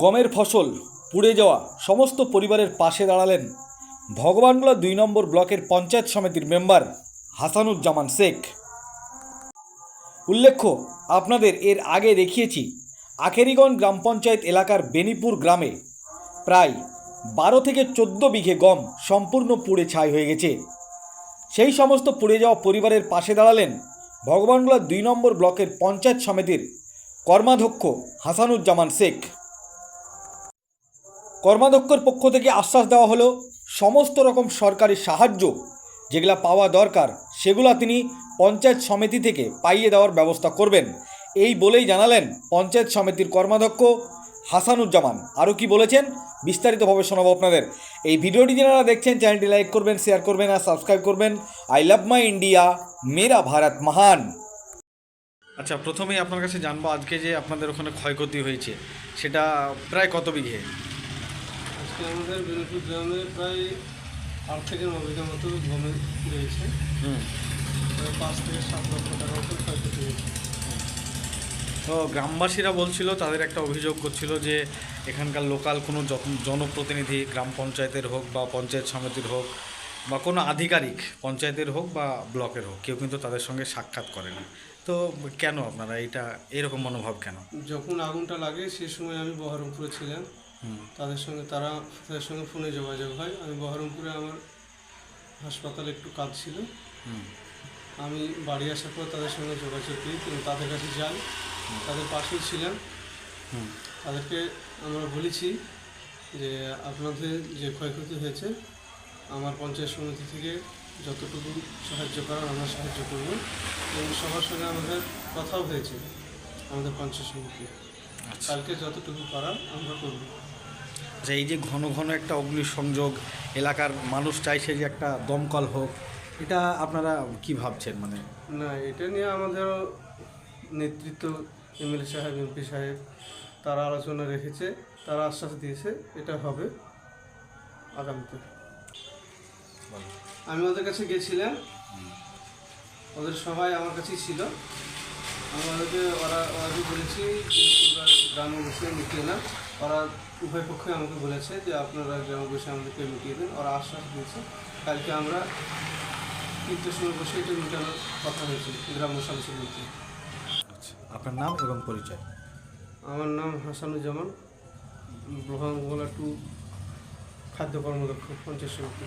গমের ফসল পুড়ে যাওয়া সমস্ত পরিবারের পাশে দাঁড়ালেন ভগবানগোলা দুই নম্বর ব্লকের পঞ্চায়েত সমিতির মেম্বার হাসানুজ্জামান শেখ। উল্লেখ্য, আপনাদের এর আগে দেখিয়েছি, আখেরিগঞ্জ গ্রাম পঞ্চায়েত এলাকার বেনিপুর গ্রামে প্রায় বারো থেকে চোদ্দ বিঘে গম সম্পূর্ণ পুড়ে ছাই হয়ে গেছে। সেই সমস্ত পুড়ে যাওয়া পরিবারের পাশে দাঁড়ালেন ভগবানগোলা দুই নম্বর ব্লকের পঞ্চায়েত সমিতির কর্মাধ্যক্ষ হাসানুজ্জামান শেখ। কর্মাধ্যক্ষের পক্ষ থেকে আশ্বাস দেওয়া হলো, সমস্ত রকম সরকারি সাহায্য যেগুলা পাওয়া দরকার, সেগুলা তিনি পঞ্চায়েত সমিতি থেকে পাইয়ে দেওয়ার ব্যবস্থা করবেন। এই বলেই জানালেন পঞ্চায়েত সমিতির কর্মাধ্যক্ষ হাসানুজ্জামান। আরও কি বলেছেন? বিস্তারিতভাবে শোনাবো আপনাদের। এই ভিডিওটি যারা দেখছেন, চ্যানেলটি লাইক করবেন, শেয়ার করবেন আর সাবস্ক্রাইব করবেন। আই লাভ মাই ইন্ডিয়া, মেরা ভারত মহান। আচ্ছা প্রথমেই আপনার কাছে জানব আজকে যে আপনাদের ওখানে ক্ষয়ক্ষতি হয়েছে, সেটা প্রায় কত বিঘে? আমাদের বেলপুর গ্রামে প্রায় আট থেকে ন বিঘা মতো গমে রয়েছে পাঁচ থেকে সাত লক্ষ টাকা মতো ক্ষয়ক্ষতি হয়েছে। তো গ্রামবাসীরা বলছিল তাদের একটা অভিযোগ করছিল যে এখানকার লোকাল কোনো জনপ্রতিনিধি গ্রাম পঞ্চায়েতের হোক বা পঞ্চায়েত সমিতির হোক বা কোনো আধিকারিক পঞ্চায়েতের হোক বা ব্লকের হোক কেউ কিন্তু তাদের সঙ্গে সাক্ষাৎ করে না। তো কেন আপনারা এটা এরকম মনোভাব কেন? যখন আগুনটা লাগে সে সময় আমি বহরমপুরে ছিলাম। তাদের সঙ্গে তারা তাদের সঙ্গে ফোনে যোগাযোগ হয়। আমি বহরমপুরে আমার হাসপাতালে একটু কাজ ছিল হুম। আমি বাড়ি আসার পর তাদের সঙ্গে যোগাযোগ করি কিন্তু তাদের কাছে যাই তাদের পাশেই ছিলাম। হুম। তাদেরকে আমরা বলেছি যে আপনাদের যে ক্ষয়ক্ষতি হয়েছে আমার পঞ্চায়েত সমিতি থেকে যতটুকু সাহায্য করার আমরা সাহায্য করব। এবং সবার সঙ্গে আমাদের কথাও হয়েছে আমাদের পঞ্চায়েত সমিতি। আচ্ছা। কালকে যতটুকু করার আমরা করব। আচ্ছা এই যে ঘন ঘন একটা অগ্নিসংযোগ এলাকার মানুষ চাইছে যে একটা দমকল হোক এটা আপনারা কি ভাবছেন মানে? না এটা নিয়ে আমাদের নেতৃত্ব এমএলএ সাহেব এমপি সাহেব তারা আলোচনা রেখেছে তারা আশ্বাস দিয়েছে এটা হবে আগামীতে। আমি ওদের কাছে গেছিলাম ওদের সবাই আমার কাছেই ছিল। আমি ওদেরকে ওরা ওরাকে বলেছি তোমরা গ্রামে বসে মিটিয়ে না ওরা উভয় পক্ষে আমাকে বলেছে যে আপনারা গ্রামে বসে আমাদেরকে মিটিয়ে দিন। ওরা আশ্বাস দিয়েছে। কালকে আমরা তিনটের সময় বসে এটা মেটানোর কথা হয়েছে গ্রাম্য সালিসের মধ্যে আচ্ছা আপনার নাম এবং পরিচয়? আমার নাম হাসানুজ্জামান ব্রহ্মগোলা টু খাদ্য কর্মদক্ষ পঞ্চায়েত সমিতি।